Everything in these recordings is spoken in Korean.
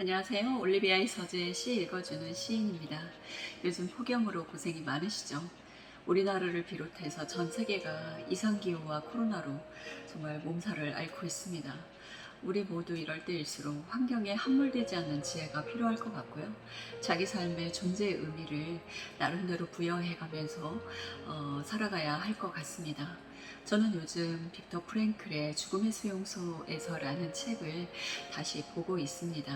안녕하세요. 올리비아의 서재의 시 읽어주는 시인입니다. 요즘 폭염으로 고생이 많으시죠? 우리나라를 비롯해서 전 세계가 이상기후와 코로나로 정말 몸살을 앓고 있습니다. 우리 모두 이럴 때일수록 환경에 함몰되지 않는 지혜가 필요할 것 같고요. 자기 삶의 존재의 의미를 나름대로 부여해가면서 어, 살아가야 할 것 같습니다. 저는 요즘 빅터 프랭클의 죽음의 수용소에서라는 책을 다시 보고 있습니다.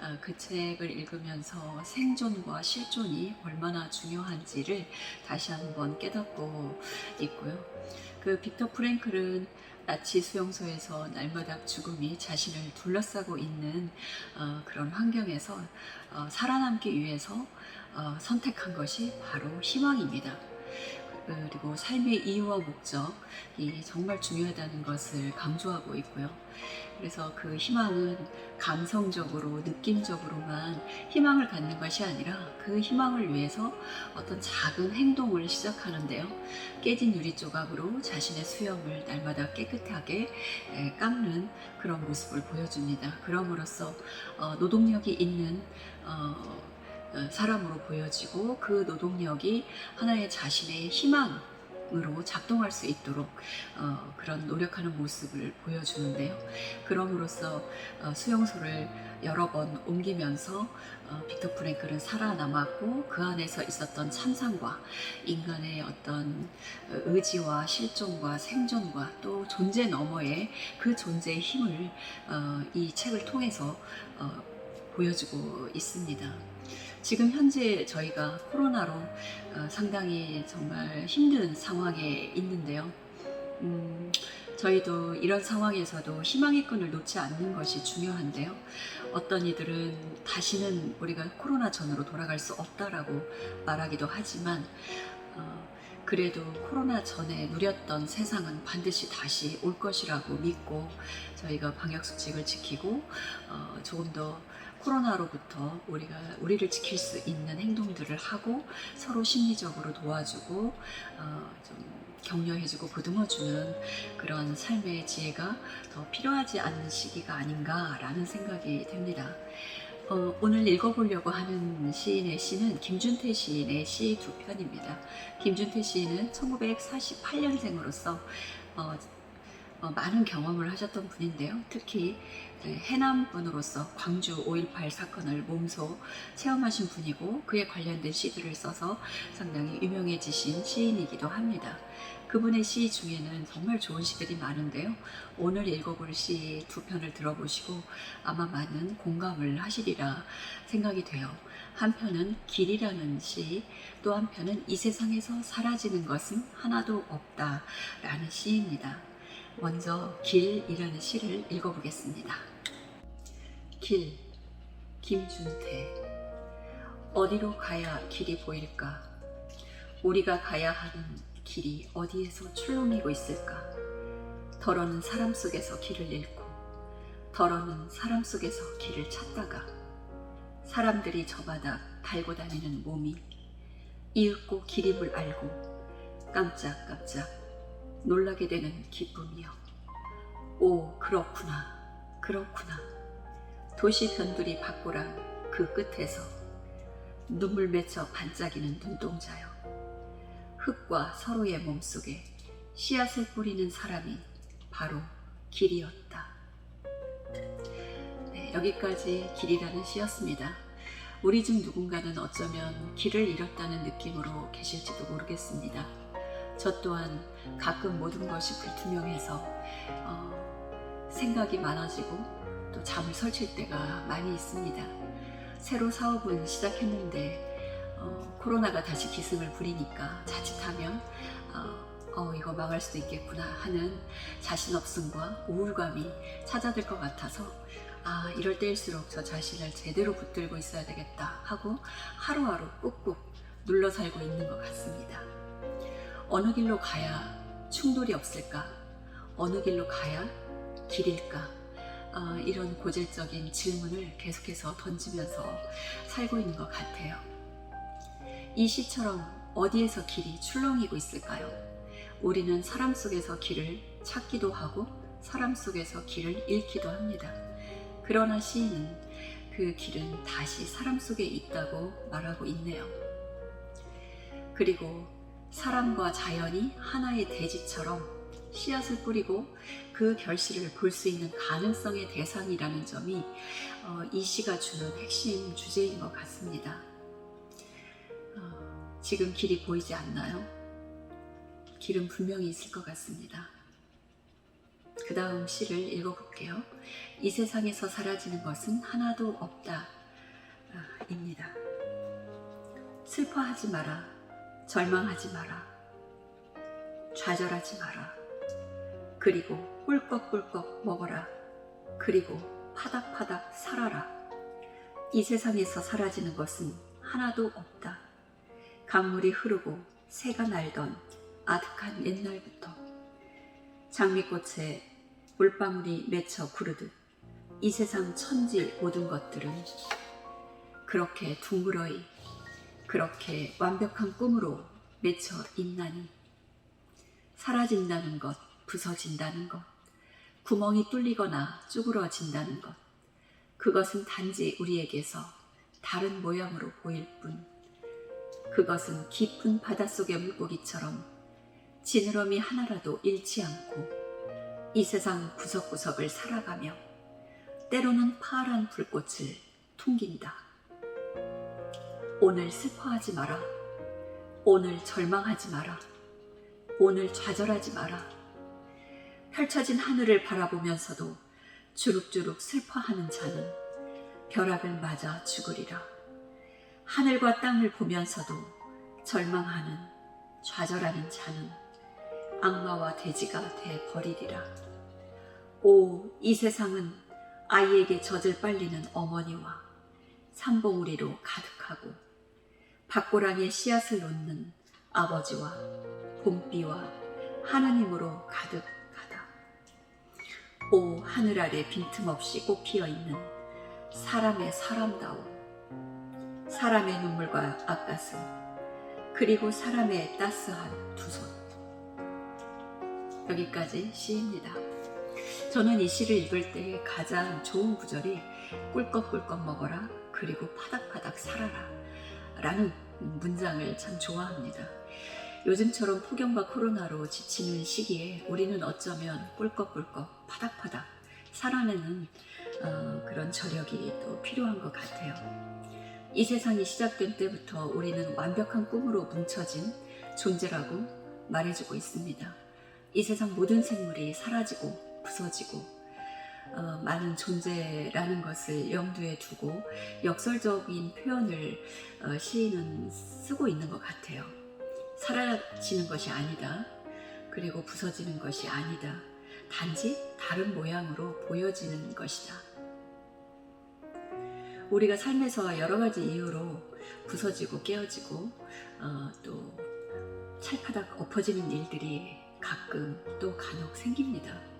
어, 그 책을 읽으면서 생존과 실존이 얼마나 중요한지를 다시 한번 깨닫고 있고요. 그 빅터 프랭클은 나치 수용소에서 날마다 죽음이 자신을 둘러싸고 있는 어, 그런 환경에서 어, 살아남기 위해서 어, 선택한 것이 바로 희망입니다. 그리고 삶의 이유와 목적이 정말 중요하다는 것을 강조하고 있고요. 그래서 그 희망은 감성적으로, 느낌적으로만 희망을 갖는 것이 아니라 그 희망을 위해서 어떤 작은 행동을 시작하는데요. 깨진 유리 조각으로 자신의 수염을 날마다 깨끗하게 에, 깎는 그런 모습을 보여줍니다. 그럼으로써 어, 노동력이 있는 어, 어, 사람으로 보여지고 그 노동력이 하나의 자신의 희망으로 작동할 수 있도록 어, 그런 노력하는 모습을 보여주는데요. 그럼으로써 어, 수용소를 여러 번 옮기면서 어, 빅터 프랭클은 살아남았고 그 안에서 있었던 참상과 인간의 어떤 어, 의지와 실존과 생존과 또 존재 너머의 그 존재의 힘을 어, 이 책을 통해서 어, 보여주고 있습니다. 지금 현재 저희가 코로나로 어, 상당히 정말 힘든 상황에 있는데요. 음, 저희도 이런 상황에서도 희망의 끈을 놓지 않는 것이 중요한데요. 어떤 이들은 다시는 우리가 코로나 전으로 돌아갈 수 없다라고 말하기도 하지만, 어, 그래도 코로나 전에 누렸던 세상은 반드시 다시 올 것이라고 믿고 저희가 방역 수칙을 지키고 어, 조금 더 코로나로부터 우리가 우리를 지킬 수 있는 행동들을 하고 서로 심리적으로 도와주고 어, 좀 격려해주고 보듬어주는 그런 삶의 지혜가 더 필요하지 않은 시기가 아닌가라는 생각이 듭니다. 어, 오늘 읽어보려고 하는 시인의 시는 김준태 시인의 시 두 편입니다. 김준태 시인은 1948년생으로서 어, 어, 많은 경험을 하셨던 분인데요. 특히 네, 해남 분으로서 광주 5.18 사건을 몸소 체험하신 분이고 그에 관련된 시들을 써서 상당히 유명해지신 시인이기도 합니다. 그분의 시 중에는 정말 좋은 시들이 많은데요. 오늘 읽어볼 시 두 편을 들어보시고 아마 많은 공감을 하시리라 생각이 돼요. 한 편은 길이라는 시, 또 한 편은 이 세상에서 사라지는 것은 하나도 없다 라는 시입니다. 먼저 길이라는 시를 읽어보겠습니다. 길, 김준태. 어디로 가야 길이 보일까? 우리가 가야 하는 길이 어디에서 출렁이고 있을까? 더러는 사람 속에서 길을 잃고, 더러는 사람 속에서 길을 찾다가, 사람들이 저마다 달고 다니는 몸이 이윽고 길임을 알고 깜짝깜짝 놀라게 되는 기쁨이요. 오, 그렇구나, 그렇구나. 도시 변두리 바꾸랑 그 끝에서 눈물 맺혀 반짝이는 눈동자요. 흙과 서로의 몸 속에 씨앗을 뿌리는 사람이 바로 길이었다. 네, 여기까지 길이라는 시였습니다. 우리 중 누군가는 어쩌면 길을 잃었다는 느낌으로 계실지도 모르겠습니다. 저 또한 가끔 모든 것이 불투명해서 어, 생각이 많아지고 또 잠을 설칠 때가 많이 있습니다. 새로 사업은 시작했는데 어, 코로나가 다시 기승을 부리니까 자칫하면 어, 어, 이거 망할 수도 있겠구나 하는 자신 없음과 우울감이 찾아들 것 같아서 아 이럴 때일수록 저 자신을 제대로 붙들고 있어야 되겠다 하고 하루하루 꾹꾹 눌러 살고 있는 것 같습니다. 어느 길로 가야 충돌이 없을까? 어느 길로 가야 길일까? 어, 이런 고질적인 질문을 계속해서 던지면서 살고 있는 것 같아요. 이 시처럼 어디에서 길이 출렁이고 있을까요? 우리는 사람 속에서 길을 찾기도 하고 사람 속에서 길을 잃기도 합니다. 그러나 시인은 그 길은 다시 사람 속에 있다고 말하고 있네요. 그리고 사람과 자연이 하나의 대지처럼 씨앗을 뿌리고 그 결실을 볼 수 있는 가능성의 대상이라는 점이 어, 이 시가 주는 핵심 주제인 것 같습니다. 어, 지금 길이 보이지 않나요? 길은 분명히 있을 것 같습니다. 그 다음 시를 읽어볼게요. 이 세상에서 사라지는 것은 하나도 없다. 아, 입니다. 슬퍼하지 마라. 절망하지 마라. 좌절하지 마라. 그리고 꿀꺽꿀꺽 먹어라. 그리고 파닥파닥 살아라. 이 세상에서 사라지는 것은 하나도 없다. 강물이 흐르고 새가 날던 아득한 옛날부터 장미꽃에 물방울이 맺혀 구르듯 이 세상 천지 모든 것들은 그렇게 둥그러이 그렇게 완벽한 꿈으로 맺혀 있나니 사라진다는 것, 부서진다는 것, 구멍이 뚫리거나 쭈그러진다는 것, 그것은 단지 우리에게서 다른 모양으로 보일 뿐, 그것은 깊은 바닷속의 물고기처럼 지느러미 하나라도 잃지 않고 이 세상 구석구석을 살아가며 때로는 파란 불꽃을 풍긴다. 오늘 슬퍼하지 마라. 오늘 절망하지 마라. 오늘 좌절하지 마라. 펼쳐진 하늘을 바라보면서도 주룩주룩 슬퍼하는 자는 벼락을 맞아 죽으리라. 하늘과 땅을 보면서도 절망하는, 좌절하는 자는 악마와 돼지가 돼 버리리라. 오, 이 세상은 아이에게 젖을 빨리는 어머니와 삼봉우리로 가득하고 박고랑에 씨앗을 놓는 아버지와 봄비와 하느님으로 가득하다. 오, 하늘 아래 빈틈없이 꽃피어 있는 사람의 사람다움, 사람의 눈물과 앞가슴, 그리고 사람의 따스한 두 손. 여기까지 시입니다. 저는 이 시를 읽을 때 가장 좋은 구절이 꿀꺽꿀꺽 먹어라 그리고 파닥파닥 살아라 라는 문장을 참 좋아합니다. 요즘처럼 폭염과 코로나로 지치는 시기에 우리는 어쩌면 꿀꺽꿀꺽 파닥파닥 살아내는 어, 그런 저력이 또 필요한 것 같아요. 이 세상이 시작된 때부터 우리는 완벽한 꿈으로 뭉쳐진 존재라고 말해주고 있습니다. 이 세상 모든 생물이 사라지고 부서지고 어, 많은 존재라는 것을 염두에 두고 역설적인 표현을 어, 시인은 쓰고 있는 것 같아요. 사라지는 것이 아니다. 그리고 부서지는 것이 아니다. 단지 다른 모양으로 보여지는 것이다. 우리가 삶에서 여러 가지 이유로 부서지고 깨어지고 어, 또 찰파닥 엎어지는 일들이 가끔 또 간혹 생깁니다.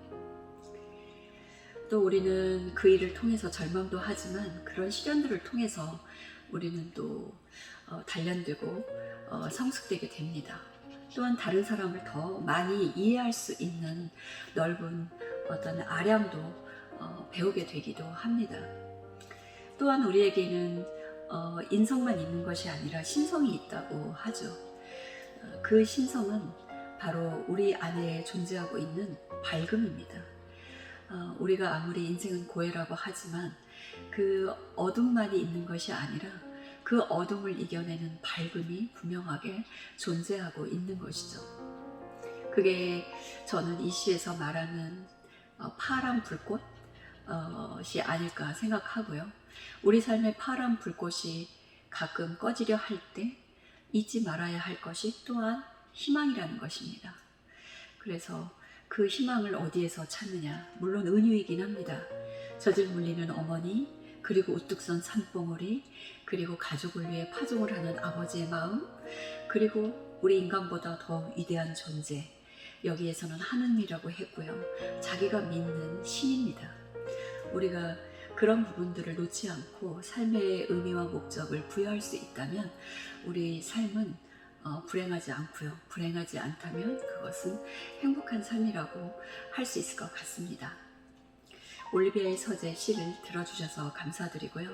또 우리는 그 일을 통해서 절망도 하지만 그런 시련들을 통해서 우리는 또 어, 단련되고 어, 성숙되게 됩니다. 또한 다른 사람을 더 많이 이해할 수 있는 넓은 어떤 아량도 어, 배우게 되기도 합니다. 또한 우리에게는 어, 인성만 있는 것이 아니라 신성이 있다고 하죠. 어, 그 신성은 바로 우리 안에 존재하고 있는 밝음입니다. 어, 우리가 아무리 인생은 고해라고 하지만 그 어둠만이 있는 것이 아니라 그 어둠을 이겨내는 밝음이 분명하게 존재하고 있는 것이죠. 그게 저는 이 시에서 말하는 어, 파란 불꽃 이 아닐까 생각하고요. 우리 삶의 파란 불꽃이 가끔 꺼지려 할 때 잊지 말아야 할 것이 또한 희망이라는 것입니다. 그래서 그 희망을 어디에서 찾느냐? 물론 은유이긴 합니다. 젖을 물리는 어머니, 그리고 우뚝 선 산봉우리, 그리고 가족을 위해 파종을 하는 아버지의 마음, 그리고 우리 인간보다 더 위대한 존재, 여기에서는 하느님이라고 했고요. 자기가 믿는 신입니다. 우리가 그런 부분들을 놓지 않고 삶의 의미와 목적을 부여할 수 있다면 우리 삶은 어, 불행하지 않고요. 불행하지 않다면 그것은 행복한 삶이라고 할 수 있을 것 같습니다. 올리비아의 서재 시를 들어주셔서 감사드리고요.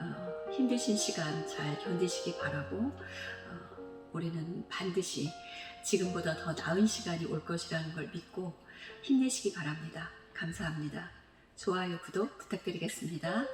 어, 힘드신 시간 잘 견디시기 바라고 어, 우리는 반드시 지금보다 더 나은 시간이 올 것이라는 걸 믿고 힘내시기 바랍니다. 감사합니다. 좋아요, 구독 부탁드리겠습니다.